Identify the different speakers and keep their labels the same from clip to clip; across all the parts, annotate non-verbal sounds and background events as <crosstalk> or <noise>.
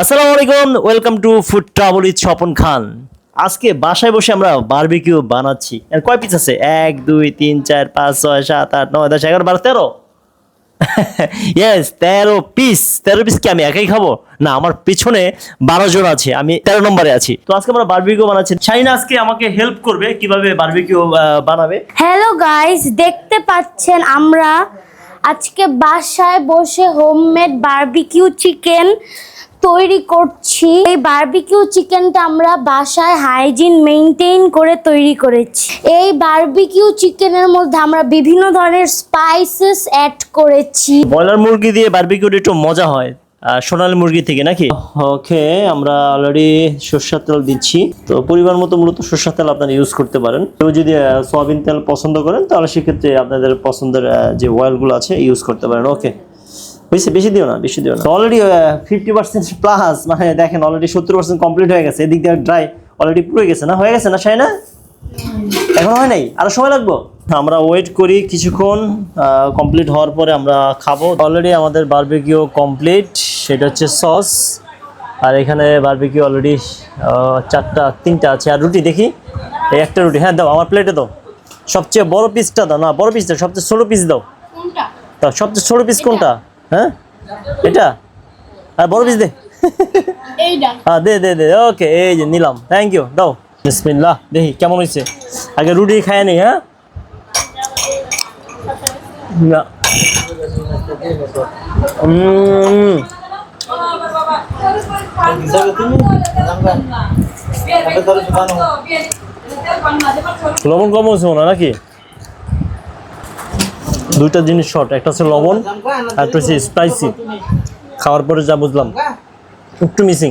Speaker 1: আসসালামু আলাইকুম welcome to food travel with Swapan Khan আজকে বাসায় বসে আমরা বারবিকিউ বানাচ্ছি আর কয় পিস আছে এক দুই তিন চার পাঁচ ছয় সাত আট নয় দশ এগারো বারো তেরো ইয়েস <laughs> তেরো পিস তেরো পিস কি আমি একাই খাবো না আমার পিছনে বারো জন আছে আমি তেরো নম্বরে আছি তো আজকে আমরা বারবিকিউ বানাচ্ছি শাইনা আজকে আমাকে হেল্প করবে কিভাবে বারবিকিউ বানাবে
Speaker 2: হ্যালো গাইস দেখতে পাচ্ছেন আমরা আজকে বাসায় বসে হোমমেড বার্বিকিউ চিকেন তৈরি করছি এই বার্বিকিউ চিকেনটা আমরা বাসায় হাইজিন মেনটেন করে তৈরি করেছি এই বার্বিকিউ চিকেনের মধ্যে আমরা বিভিন্ন ধরনের স্পাইসেস অ্যাড করেছি
Speaker 1: ব্রয়লার মুরগি দিয়ে বার্বিকিউটা একটু মজা হয় সোনালি মুরগি থেকে নাকি ওকে আমরা অলরেডি সর্ষার তেল দিচ্ছি তো পরিবার মতো মূলত সর্ষার তেল আপনারা ইউজ করতে পারেন কেউ যদি সয়াবিন তেল পছন্দ করেন তাহলে সেক্ষেত্রে আপনাদের পছন্দের যে অয়েলগুলো আছে ইউজ করতে পারেন ওকে বুঝছে বেশি দিও না বেশি দিও না অলরেডি ফিফটি পার্সেন্ট প্লাস মানে দেখেন অলরেডি সত্তর পার্সেন্ট কমপ্লিট হয়ে গেছে এদিক দিয়ে ড্রাই অলরেডি পুরো গেছে না হয়ে গেছে না সাই না এখন হয় নাই আরো সময় লাগবো আমরা ওয়েট করি কিছুক্ষণ কমপ্লিট হওয়ার পরে আমরা খাবো অলরেডি আমাদের বারবিকিও কমপ্লিট সেটা হচ্ছে সস আর এখানে বারবিকিউ অলরেডি চারটা তিনটা আছে আর রুটি দেখি এই একটা রুটি হ্যাঁ দাও আমার প্লেটে দাও সবচেয়ে বড় পিসটা দাও না বড় পিস দাও সবচেয়ে ছোটো পিস দাও তা সবচেয়ে ছোটো পিস কোনটা হ্যাঁ এটা আর বড় পিস দে
Speaker 2: <laughs>
Speaker 1: হ্যাঁ দে দে দে ওকে এই যে নিলাম থ্যাংক ইউ দাও বিসমিল্লাহ দেখি কেমন হয়েছে আগে রুটি খায় নি হ্যাঁ না লবণ কম হয়েছে না নাকি দুইটা জিনিস শর্ট একটা হচ্ছে লবণ আর একটা হচ্ছে স্পাইসি খাওয়ার পরে যা বুঝলাম একটু মিসিং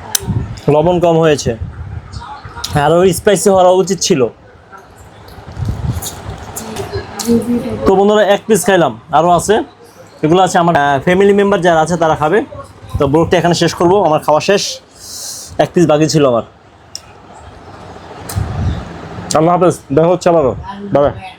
Speaker 1: লবণ কম হয়েছে আরও স্পাইসি হওয়া উচিত ছিল তো বন্ধুরা এক পিস খাইলাম আরও আছে এগুলো আছে আমার ফ্যামিলি মেম্বার যারা আছে তারা খাবে তো ব্লগটা এখানে শেষ করব আমার খাওয়া শেষ এক পিস বাকি ছিল আমার আল্লাহ হাফেজ দেখা হচ্ছে আমারও বাবা